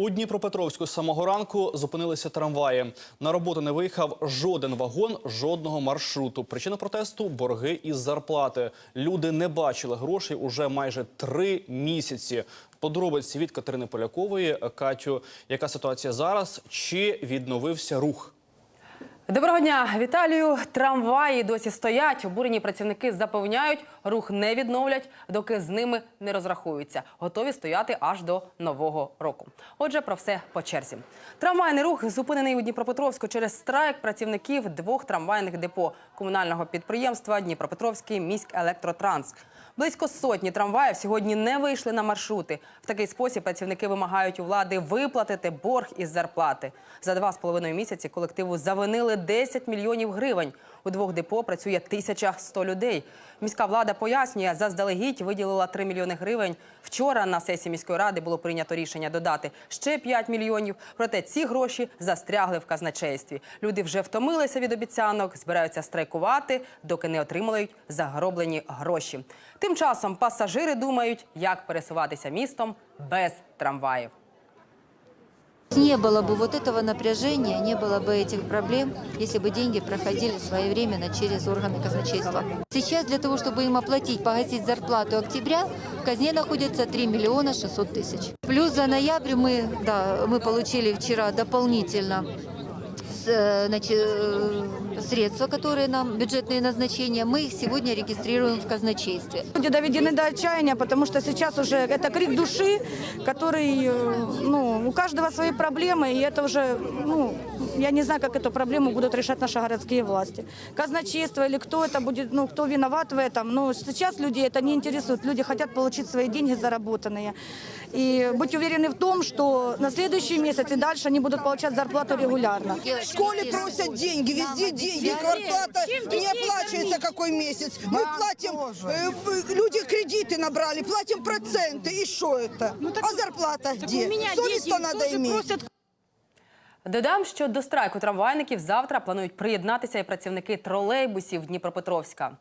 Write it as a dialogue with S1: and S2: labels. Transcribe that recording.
S1: У Дніпропетровську з самого ранку зупинилися трамваї. На роботу не виїхав жоден вагон, жодного маршруту. Причина протесту борги із зарплати. Люди не бачили грошей уже майже три місяці. Подробиці від Катерини Полякової. Катю, яка ситуація зараз? Чи відновився рух?
S2: Доброго дня, Віталію. Трамваї досі стоять. Обурені працівники запевняють, рух не відновлять, доки з ними не розрахуються. Готові стояти аж до нового року. Отже, про все по черзі. Трамвайний рух зупинений у Дніпропетровську через страйк працівників двох трамвайних депо комунального підприємства Дніпропетровський міськелектротранс. Близько сотні трамваїв сьогодні не вийшли на маршрути. В такий спосіб працівники вимагають у влади виплатити борг із зарплати. За два з половиною місяці колективу завинили 10 мільйонів гривень. У двох депо працює 1100 людей. Міська влада пояснює, заздалегідь виділила 3 мільйони гривень. Вчора на сесії міської ради було прийнято рішення додати ще 5 мільйонів. Проте ці гроші застрягли в казначействі. Люди вже втомилися від обіцянок, збираються страйкувати, доки не отримають загроблені гроші. Тим часом пасажири думають, як пересуватися містом без трамваїв.
S3: Не было бы вот этого напряжения, не было бы этих проблем, если бы деньги проходили своевременно через органы казначейства. Сейчас для того, чтобы им оплатить, погасить зарплату октября, в казне находится 3 миллиона 600 тысяч. Плюс за ноябрь мы, да, мы получили вчера дополнительно средства, которые нам, бюджетные назначения, мы их сегодня регистрируем в казначействе.
S4: Люди доведены до отчаяния, потому что сейчас уже это крик души, который, э, ну, у каждого свои проблемы, и это уже, ну, я не знаю, как эту проблему будут решать наши городские власти. Казначейство или кто это будет, ну, кто виноват в этом, но сейчас людей это не интересует. Люди хотят получить свои деньги заработанные. И быть уверены в том, что на следующий месяц и дальше они будут получать зарплату регулярно.
S5: В школе просят деньги, везде деньги, квартплата не оплачивается какой месяц. Мы платим, э, э, люди кредиты набрали, платим проценты, и что это? а зарплата где? Совесть-то надо иметь.
S2: Додам, що до страйку трамвайників завтра планують приєднатися і працівники тролейбусів Дніпропетровська.